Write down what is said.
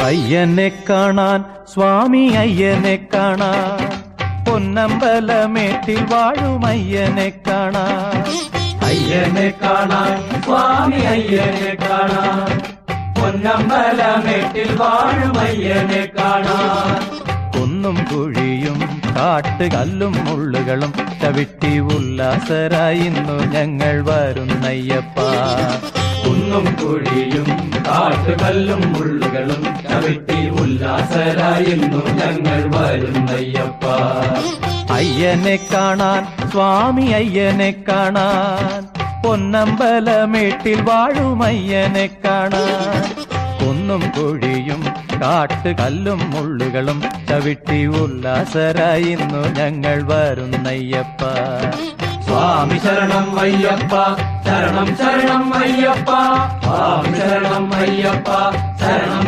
അയ്യനെ കാണാൻ സ്വാമി അയ്യനെ കാണാൻ. പൊന്നമ്പലമേട്ടിൽ വാഴും അയ്യനെ കാണാൻ. അയ്യനെ കാണാൻ സ്വാമി അയ്യനെ കാണാൻ. പൊന്നമ്പലമേട്ടിൽ വാഴും അയ്യനെ കാണാൻ. കുന്നും കുഴിയും കാട്ടുകല്ലും മുള്ളുകളും ചവിട്ടി ഉല്ലാസരായി ഇന്നു ഞങ്ങൾ വരുന്നയ്യപ്പ. കുന്നും കുഴിയും കാട്ടുകല്ലും മുള്ളുകളും ഉല്ലാസരായിരുന്നു ഞങ്ങൾ വരുന്നയ്യപ്പ. അയ്യനെ കാണാൻ സ്വാമി അയ്യനെ കാണാൻ പൊന്നമ്പലമേട്ടിൽ വാഴും അയ്യനെ കാണാൻ. കുന്നും കുഴിയും കാട്ടുകല്ലും മുള്ളുകളും ചവിട്ടി ഉല്ലാസരായി ഇന്നു ഞങ്ങൾ വരുന്നയ്യപ്പ. സ്വാമി ശരണം അയ്യപ്പ ശരണം ശരണം അയ്യപ്പ. സ്വാമി ശരണം അയ്യപ്പ ശരണം